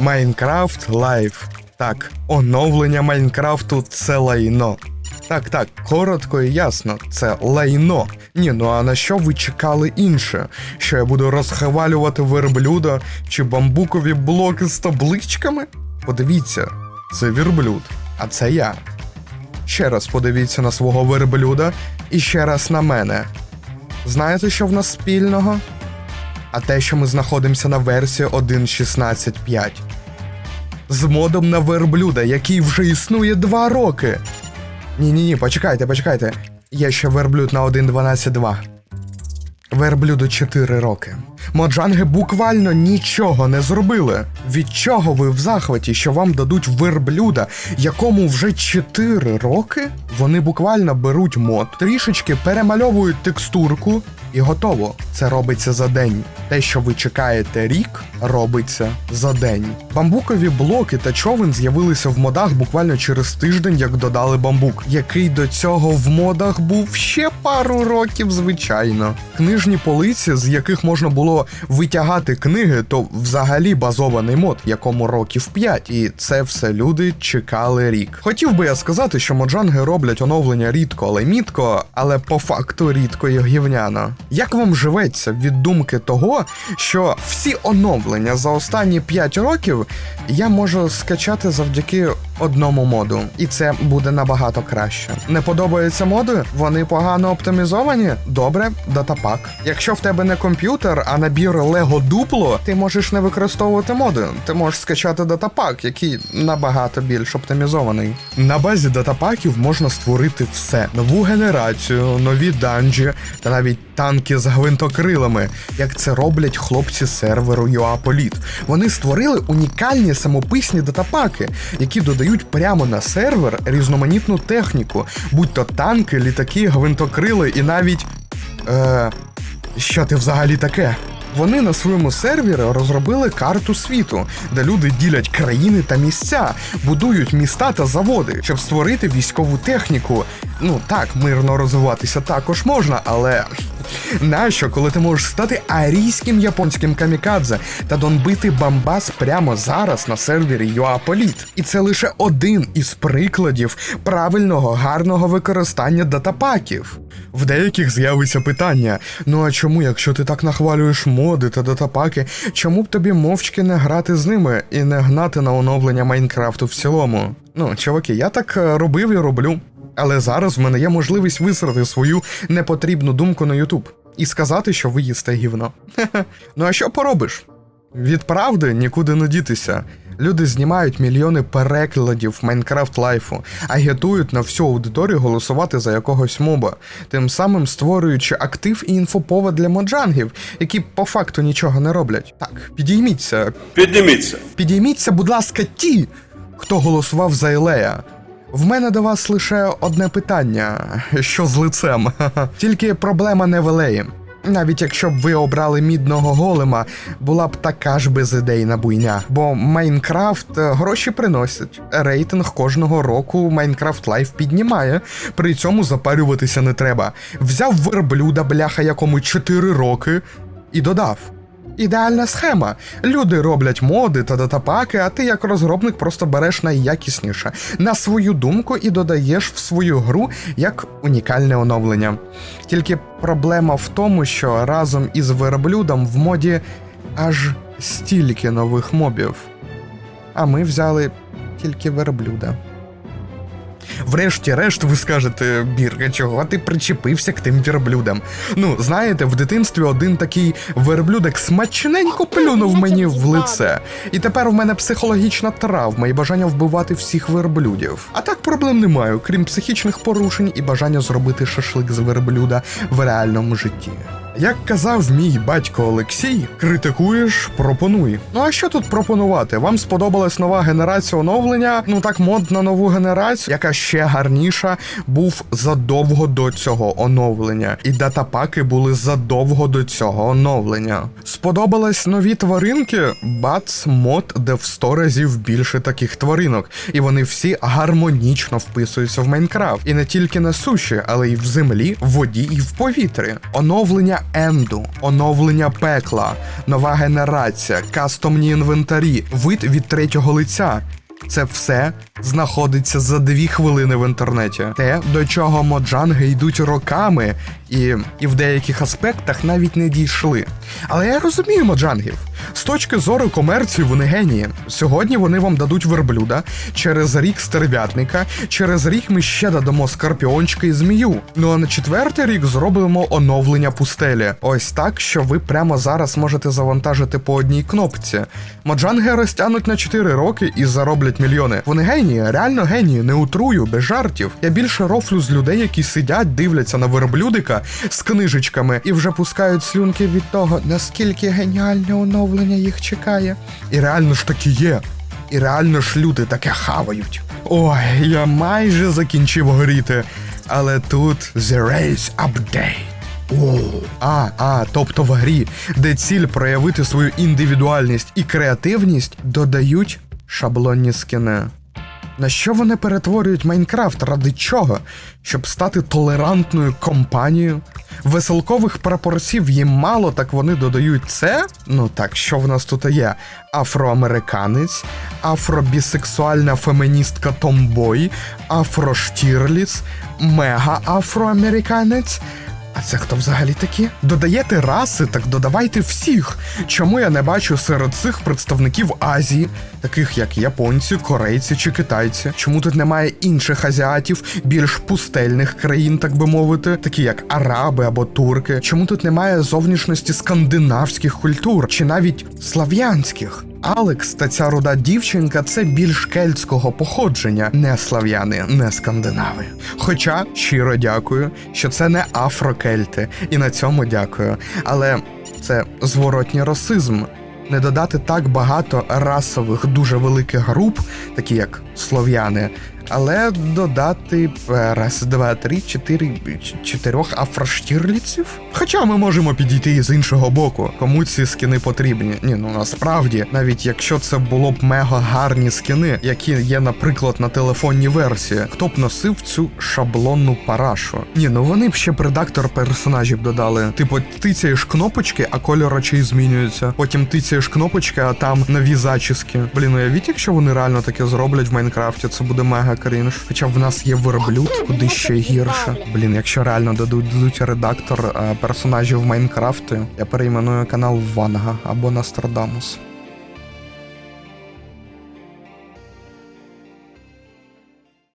Майнкрафт Лайв. Так, оновлення Майнкрафту це лайно. Так, так, коротко і ясно, це лайно. Ні, ну а на що ви чекали інше? Що я буду розхвалювати верблюда чи бамбукові блоки з табличками? Подивіться, це вірблюд, а це я. Ще раз подивіться на свого верблюда і ще раз на мене. Знаєте, що в нас спільного? А те, що ми знаходимося на версії 1.16.5. З модом на верблюда, який вже існує два роки. Ні, ні, ні, почекайте, почекайте. Є ще верблюд на 1.12.2. Верблюду 4 роки. Моджанги буквально нічого не зробили. Від чого ви в захваті, що вам дадуть верблюда, якому вже 4 роки? Вони буквально беруть мод, трішечки перемальовують текстурку і готово. Це робиться за день. Те, що ви чекаєте рік, робиться за день. Бамбукові блоки та човен з'явилися в модах буквально через тиждень, як додали бамбук, який до цього в модах був ще пару років, звичайно. Книжні полиці, з яких можна було витягати книги, то взагалі базований мод, якому років 5. І це все люди чекали рік. Хотів би я сказати, що моджанги роблять оновлення рідко, але мітко, але по факту рідко і гівняно. Як вам живеться від думки того, що всі оновлення за останні 5 років я можу скачати завдяки одному моду, і це буде набагато краще. Не подобаються моди? Вони погано оптимізовані? Добре, датапак. Якщо в тебе не комп'ютер, а набір Lego дупло, ти можеш не використовувати моди. Ти можеш скачати датапак, який набагато більш оптимізований. На базі датапаків можна створити все: нову генерацію, нові данжі та навіть танки з гвинтокрилами, як це роблять хлопці серверу UAPolит. Вони створили унікальні самописні датапаки, які додають прямо на сервер різноманітну техніку, будь то танки, літаки, гвинтокрили і навіть. Е, що ти взагалі таке? Вони на своєму сервері розробили карту світу, де люди ділять країни та місця, будують міста та заводи, щоб створити військову техніку. Ну так, мирно розвиватися також можна, але нащо, коли ти можеш стати арійським японським камікадзе та донбити Бамбас прямо зараз на сервері UAPolит? І це лише один із прикладів правильного гарного використання датапаків. В деяких з'явиться питання: ну а чому, якщо ти так нахвалюєш моди та датапаки, чому б тобі мовчки не грати з ними і не гнати на оновлення Майнкрафту в цілому? Ну, чуваки, я так е, робив і роблю. Але зараз в мене є можливість висрати свою непотрібну думку на Ютуб і сказати, що ви їсте гівно. Ну а що поробиш? Від правди нікуди не дітися. Люди знімають мільйони перекладів Майнкрафт лайфу, агітують на всю аудиторію голосувати за якогось моба, тим самим створюючи актив і інфоповод для моджангів, які по факту нічого не роблять. Так, підійміться, Підніміться. підійміться, будь ласка, ті, хто голосував за Елея. В мене до вас лише одне питання: що з лицем? Тільки проблема не в Елеї. Навіть якщо б ви обрали мідного голема, була б така ж безідейна буйня. Бо Майнкрафт е, гроші приносить. Рейтинг кожного року Майнкрафт Лайф піднімає. При цьому запарюватися не треба. Взяв верблюда, бляха, якому 4 роки, і додав. Ідеальна схема. Люди роблять моди та датапаки, а ти як розробник просто береш найякісніше на свою думку і додаєш в свою гру як унікальне оновлення. Тільки проблема в тому, що разом із верблюдом в моді аж стільки нових мобів. А ми взяли тільки верблюда. Врешті-решт, ви скажете, Бірка, чого ти причепився к тим верблюдам? Ну, знаєте, в дитинстві один такий верблюдик смачненько плюнув мені в лице. І тепер в мене психологічна травма і бажання вбивати всіх верблюдів. А так проблем немає, крім психічних порушень і бажання зробити шашлик з верблюда в реальному житті. Як казав мій батько Олексій, критикуєш, пропонуй. Ну а що тут пропонувати? Вам сподобалась нова генерація оновлення? Ну так мод на нову генерацію, яка ще гарніша, був задовго до цього оновлення, і датапаки були задовго до цього оновлення. Сподобались нові тваринки? Бац, мод, де в 100 разів більше таких тваринок, і вони всі гармонічно вписуються в Майнкрафт. І не тільки на суші, але й в землі, в воді і в повітрі. Оновлення енду, оновлення пекла, нова генерація, кастомні інвентарі, вид від третього лиця. Це все знаходиться за дві хвилини в інтернеті. Те, до чого моджанги йдуть роками, і, і в деяких аспектах навіть не дійшли. Але я розумію моджангів. З точки зору комерції вони генії. Сьогодні вони вам дадуть верблюда, через рік стерв'ятника, через рік ми ще додамо скорпіончика і змію. Ну а на четвертий рік зробимо оновлення пустелі. Ось так, що ви прямо зараз можете завантажити по одній кнопці. Моджанги розтягнуть на 4 роки і зароблять мільйони. Вони генії, реально генії, не утрую, без жартів. Я більше рофлю з людей, які сидять, дивляться на верблюдика з книжечками і вже пускають слюнки від того, наскільки геніальне оновлення їх чекає. І реально ж таки є. І реально ж люди таке хавають. Ой, я майже закінчив горіти. Але тут The Race Update. О, а, а, тобто в грі, де ціль проявити свою індивідуальність і креативність, додають шаблонні скини. На що вони перетворюють Майнкрафт? Ради чого? Щоб стати толерантною компанією? Веселкових прапорців їм мало, так вони додають це. Ну так, що в нас тут є? Афроамериканець, афробісексуальна феміністка Томбой, афроштірліц, мега-афроамериканець. А це хто взагалі такі? Додаєте раси, так додавайте всіх. Чому я не бачу серед цих представників Азії, таких як японці, корейці чи китайці? Чому тут немає інших азіатів, більш пустельних країн, так би мовити, такі як араби або турки? Чому тут немає зовнішності скандинавських культур чи навіть слав'янських? Алекс та ця руда дівчинка це більш кельтського походження, не слав'яни, не скандинави. Хоча щиро дякую, що це не афрокельти, і на цьому дякую. Але це зворотній расизм. Не додати так багато расових дуже великих груп, такі як слов'яни, але додати раз, два, три, чотири, чотирьох афроштірліців. Хоча ми можемо підійти і з іншого боку, кому ці скини потрібні. Ні, ну насправді, навіть якщо це було б мега гарні скини, які є, наприклад, на телефонній версії, хто б носив цю шаблонну парашу? Ні, ну вони б ще б редактор персонажів додали. Типу, тицяєш кнопочки, а кольор очей змінюється. Потім тицяєш кнопочки, а там нові зачіски. Блін, уявіть, якщо вони реально таке зроблять в Майнкрафті, це буде мега крінж. Хоча в нас є верблюд, куди ще гірше. Блін, якщо реально дадуть, дадуть редактор е, персонажів Майнкрафту, я перейменую канал Ванга або Нострадамус.